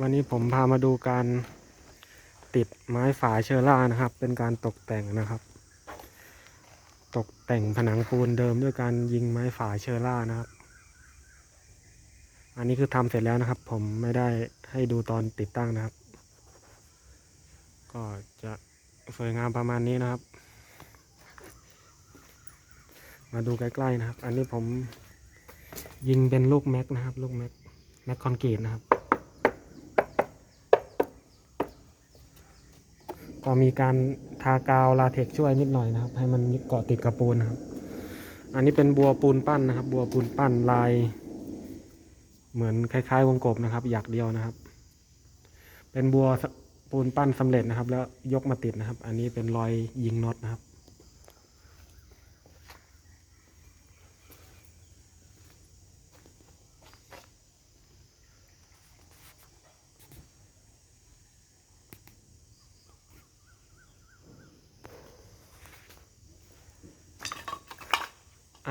วันนี้ผมพามาดูการติดไม้ฝาเชอร่านะครับ เป็นการตกแต่งนะครับ ตกแต่งผนังปูนเดิมด้วยการยิงไม้ฝาเชอร่านะครับ อันนี้คือทำเสร็จแล้วนะครับ ผมไม่ได้ให้ดูตอนติดตั้งนะครับ ก็จะสวยงามประมาณนี้นะครับ มาดูใกล้ๆนะครับ อันนี้ผมยิงเป็นลูกแม็กนะครับ ลูกแม็กแม็กคอนกรีตนะครับ ก็มีการทากาวลาเทกช่วยนิดหน่อยนะครับ ให้มันเกาะติดกับปูนนะครับ อันนี้เป็นบัวปูนปั้นนะครับ บัวปูนปั้นลาย เหมือนคล้ายๆ วงกบนะครับ อยากเดียวนะครับ เป็นบัวปูนปั้นสำเร็จนะครับ แล้วยกมาติดนะครับ อันนี้เป็นรอยยิงน็อตนะครับ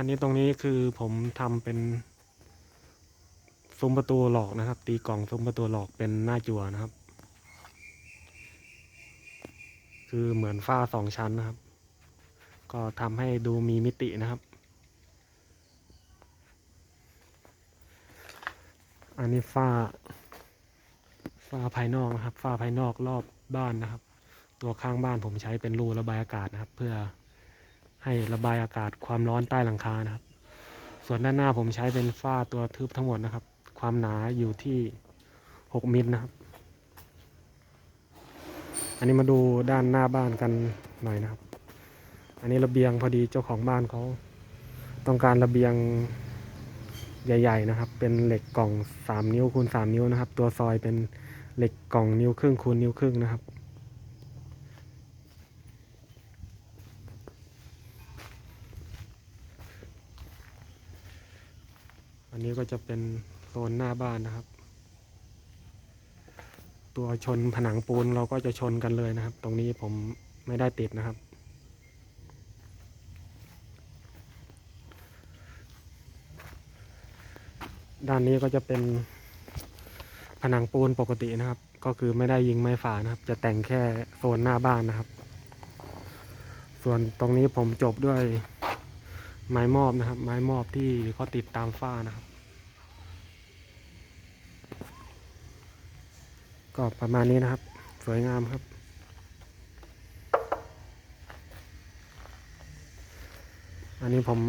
นนี้ตรงนี้คือผมทำเป็นซุ้มประตูหลอกนะครับ ตีกล่องซุ้มประตูหลอกเป็นหน้าจั่วนะครับ คือเหมือนฝ้าสองชั้นนะครับ ก็ทำให้ดูมีมิตินะครับ อันนี้ฝ้าฝ้าภายนอกนะครับฝ้าภายนอกรอบบ้านนะครับ ตัวข้างบ้านผมใช้เป็นรูระบายอากาศนะครับ เพื่อ ให้ระบายอากาศความร้อนใต้หลังคานะครับ ส่วนด้านหน้าผมใช้เป็นฝ้าตัวทึบทั้งหมดนะครับ ความหนาอยู่ที่ 6มิลนะครับ อันนี้มาดูด้านหน้าบ้านกันหน่อยนะครับ อันนี้ระเบียงพอดีเจ้าของบ้านเขาต้องการระเบียงใหญ่ ๆ นะครับ เป็นเหล็กกล่อง 3 นิ้วคูณ3นิ้วนะครับ ตัวซอยเป็นเหล็กกล่องนิ้วครึ่งคูณนิ้วครึ่งนะครับ อันนี้ก็จะเป็นโซนหน้าบ้านนะครับ ตัวชนผนังปูนเราก็จะชนกันเลยนะครับ ตรงนี้ผมไม่ได้ติดนะครับ ด้านนี้ก็จะเป็นผนังปูนปกตินะครับ ก็คือไม่ได้ยิงไม้ฝานะครับ จะแต่งแค่โซนหน้าบ้านนะครับ ส่วนตรงนี้ผมจบด้วย ไม้มอบนะครับ ไม้มอบที่เขาติดตามฝ้านะครับ ก็ประมาณนี้นะครับ สวยงามครับ อันนี้ผม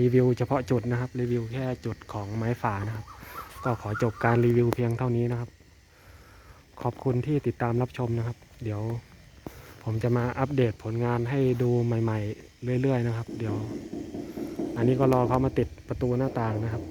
รีวิวเฉพาะจุดนะครับ รีวิวแค่จุดของไม้ฝานะครับ ก็ขอจบการรีวิวเพียงเท่านี้นะครับ ขอบคุณที่ติดตามรับชมนะครับ เดี๋ยว ผมจะมาอัปเดตผลงานให้ดูใหม่ ๆ เรื่อย ๆ นะครับ เดี๋ยว อันนี้ก็รอเขามาติดประตูหน้าต่างนะครับ